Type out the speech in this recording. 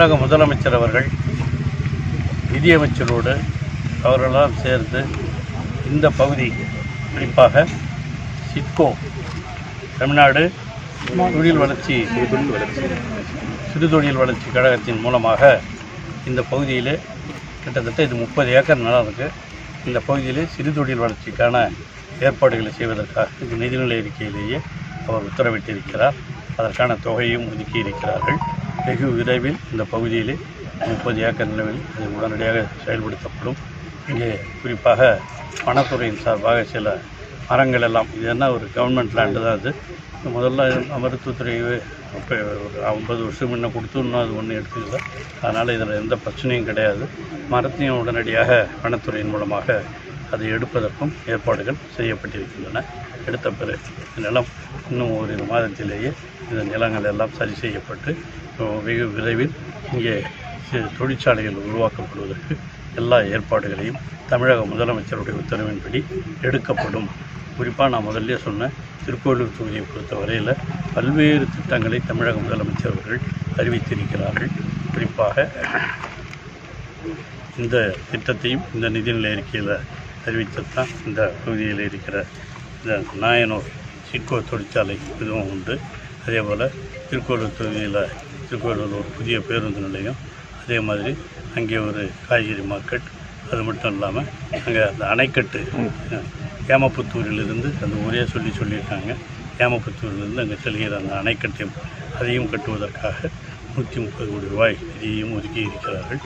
தமிழக முதலமைச்சர் அவர்கள் நிதியமைச்சரோடு அவர்களெல்லாம் சேர்ந்து இந்த பகுதி குறிப்பாக சிட்கோ தமிழ்நாடு தொழில் வளர்ச்சி சிறுதொழில் வளர்ச்சி கழகத்தின் மூலமாக இந்த பகுதியில் கிட்டத்தட்ட இது முப்பது ஏக்கர் நிலம் இருக்குது இந்த பகுதியிலே சிறுதொழில் வளர்ச்சிக்கான ஏற்பாடுகளை செய்வதற்காக இந்த நிதிநிலை அறிக்கையிலேயே அவர் உத்தரவிட்டிருக்கிறார். அதற்கான தொகையும் ஒதுக்கி இருக்கிறார்கள் வெகு விரைவில் இந்த பகுதியிலே முப்பது ஏக்கர் நிலவில் அது உடனடியாக செயல்படுத்தப்படும். இங்கே குறிப்பாக வனத்துறையின் சார்பாக சில மரங்கள் எல்லாம் இது என்ன ஒரு கவர்மெண்ட் லேண்டு தான் அது. முதல்ல மருத்துவத்துறை இப்போ ஒரு ஐம்பது வருஷம் முன்ன கொடுத்து இன்னும் அது ஒன்றும் எடுத்துக்கல. அதனால் இதில் எந்த பிரச்சனையும் கிடையாது. மரத்தையும் உடனடியாக வனத்துறையின் மூலமாக அதை எடுப்பதற்கும் ஏற்பாடுகள் செய்யப்பட்டிருக்கின்றன. எடுத்த பிறகு நிலம் இன்னும் ஓரிரு மாதத்திலேயே இந்த நிலங்கள் எல்லாம் சரி செய்யப்பட்டு வெகு விரைவில் இங்கே தொழிற்சாலைகள் உருவாக்கப்படுவதற்கு எல்லா ஏற்பாடுகளையும் தமிழக முதலமைச்சருடைய உத்தரவின்படி எடுக்கப்படும். குறிப்பாக நான் முதல்ல சொன்ன திருக்கோளூர் தொகுதியை பொறுத்த வரையில் பல்வேறு திட்டங்களை தமிழக முதலமைச்சர் அவர்கள் அறிவித்திருக்கிறார்கள். குறிப்பாக இந்த திட்டத்தையும் இந்த நிதிநிலை அறிக்கையில் அறிவித்தது தான் இந்த பகுதியில் இருக்கிற இந்த நாயனூர் சிட்கோ தொழிற்சாலை இதுவும் உண்டு. அதே போல் திருக்கோளூர் தொகுதியில் திருக்கோளூர் ஒரு புதிய பேருந்து நிலையம் அதே மாதிரி அங்கே ஒரு காய்கறி மார்க்கெட் அது மட்டும் இல்லாமல் அங்கே அந்த அணைக்கட்டு ஏமப்புத்தூரிலிருந்து அந்த ஊரே சொல்லி சொல்லியிருக்காங்க. ஏமப்புத்தூரிலிருந்து அங்கே செல்கிற அந்த அணைக்கட்டையும் அதையும் கட்டுவதற்காக நூற்றி முப்பது கோடி ரூபாய் நிதியையும் ஒதுக்கி இருக்கிறார்கள்.